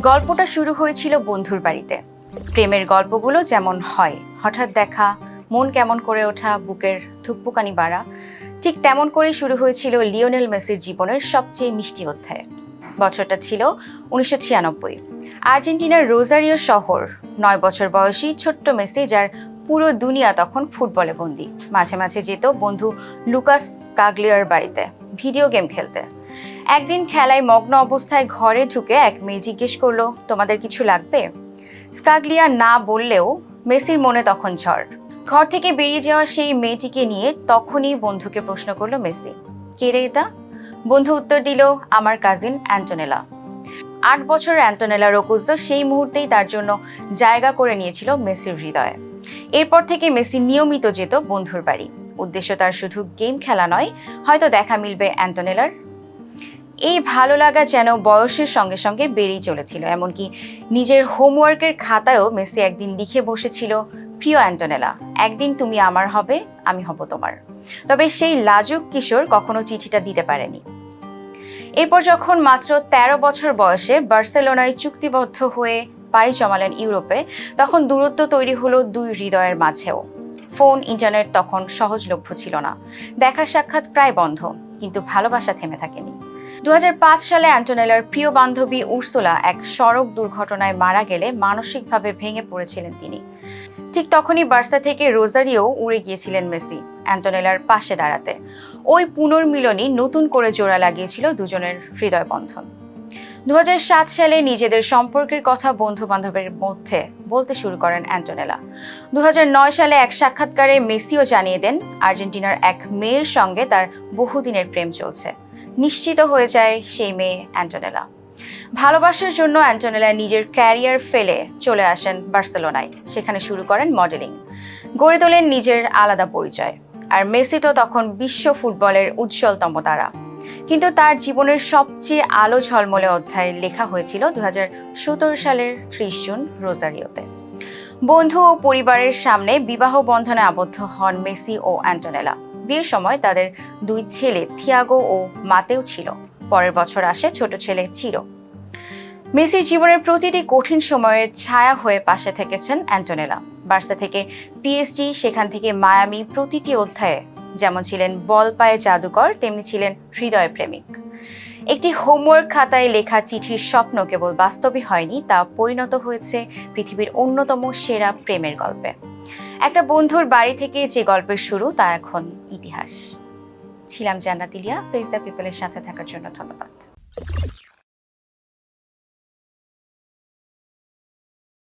গল্পটা শুরু হয়েছিল বন্ধুর বাড়িতে। প্রেমের গল্পগুলো যেমন হয়, হঠাৎ দেখা, মন কেমন করে ওঠা, বুকের ধুকপুকানি বাড়া, ঠিক তেমন করেই শুরু হয়েছিল লিওনেল মেসির জীবনের সবচেয়ে মিষ্টি অধ্যায়। বছরটা ছিল উনিশশো ছিয়ানব্বই। আর্জেন্টিনার রোজারিও শহর, নয় বছর বয়সী ছোট্ট মেসি, যার পুরো দুনিয়া তখন ফুটবলে বন্দি। মাঝে মাঝে যেত বন্ধু লুকাস কাগলিয়ার বাড়িতে, ভিডিও গেম খেলতে। একদিন খেলায় মগ্ন অবস্থায় ঘরে ঢুকে এক মেয়ে জিজ্ঞেস করল, তোমাদের কিছু লাগবে? স্কাগলিয়া না বললেও মেসির মনে তখন ঝড়। ঘর থেকে বেরিয়ে যাওয়া সেই মেয়েটিকে নিয়ে তখনই বন্ধুকে প্রশ্ন করল মেসি, কে রে এটা? বন্ধু উত্তর দিল, আমার কাজিন অ্যান্টোনেলা। আট বছরের অ্যান্টোনেলা রোকুজো সেই মুহূর্তেই তার জন্য জায়গা করে নিয়েছিল মেসির হৃদয়ে। এরপর থেকে মেসি নিয়মিত যেত বন্ধুর বাড়ি। উদ্দেশ্য তার শুধু গেম খেলা নয়, হয়তো দেখা মিলবে অ্যান্টোনেলার। এই ভালো লাগা যেন বয়সের সঙ্গে সঙ্গে বেড়েই চলেছিল, এমনকি নিজের হোমওয়ার্কের খাতায়ও মেসি একদিন লিখে বসেছিল, প্রিয় অ্যান্টোনেলা, একদিন তুমি আমার হবে, আমি হব তোমার। তবে সেই লাজুক কিশোর কখনো চিঠিটা দিতে পারেনি। এরপর যখন মাত্র ১৩ বছর বয়সে বার্সেলোনায় চুক্তিবদ্ধ হয়ে পাড়ি জমালেন ইউরোপে, তখন দূরত্ব তৈরি হলো দুই হৃদয়ের মাঝেও। ফোন, ইন্টারনেট তখন সহজলভ্য ছিল না। দেখা সাক্ষাৎ প্রায় বন্ধ। কিন্তু ভালোবাসা থেমে থাকেনি। দুহাজার পাঁচ সালে অ্যান্টোনেলার প্রিয় বান্ধবী উর্সুলা এক সড়ক দুর্ঘটনায় মারা গেলে মানসিকভাবে ভেঙে পড়েছিলেন তিনি। ঠিক তখনই বার্সা থেকে রোজারিও উড়ে গিয়েছিলেন মেসি অ্যান্টোনেলার পাশে দাঁড়াতে। ওই পুনর্মিলনই নতুন করে জোড়া লাগিয়েছিল দুজনের হৃদয় বন্ধন দু হাজার সাত সালে নিজেদের সম্পর্কের কথা বন্ধু বান্ধবের মধ্যে বলতে শুরু করেন অ্যান্টোনেলা। দু হাজার নয় সালে এক সাক্ষাৎকারে মেসিও জানিয়ে দেন, আর্জেন্টিনার এক মেয়ের সঙ্গে তার বহুদিনের প্রেম চলছে। নিশ্চিত হয়ে যায় সেই মেয়ে অ্যান্টোনেলা। ভালোবাসার জন্য অ্যান্টোনেলা নিজের ক্যারিয়ার ফেলে চলে আসেন বার্সেলোনায়। সেখানে শুরু করেন মডেলিং। গড়ে তোলেন নিজের আলাদা পরিচয়। আর মেসি তো তখন বিশ্ব ফুটবলের উজ্জ্বলতম তারা। কিন্তু তার জীবনের সবচেয়ে আলো ঝলমলে অধ্যায় লেখা হয়েছিল দুই হাজার সতেরো সালের ত্রিশ জুন রোজারিওতে। বন্ধু ও পরিবারের সামনে বিবাহ বন্ধনে আবদ্ধ হন মেসি ও অ্যান্টোনেলা। বিয়ের সময় তাদের দুই ছেলে থিয়াগো ও মাতেও ছিল। পরের বছর আসে ছোট ছেলে চিরো। মেসির জীবনের প্রতিটি কঠিন সময়ের ছায়া হয়ে পাশে থেকেছেন অ্যান্টোনেলা। বার্সা থেকে পিএসজি, সেখান থেকে মায়ামি প্রতিটি অধ্যায়ে যেমন ছিলেন বল পায়ে জাদুকর, তেমনি ছিলেন হৃদয় প্রেমিক। একটি হোমওয়ার্ক খাতায় লেখা চিঠির স্বপ্ন কেবল বাস্তবে হয়নি, তা পরিণত হয়েছে পৃথিবীর অন্যতম সেরা প্রেমের গল্পে। একটা বন্ধুর বাড়ি থেকে যে গল্পের শুরু, তা এখন ইতিহাস। ছিলাম জান্নাতিলিয়া ফেস দ্য পিপলের সাথে থাকার জন্য ধন্যবাদ।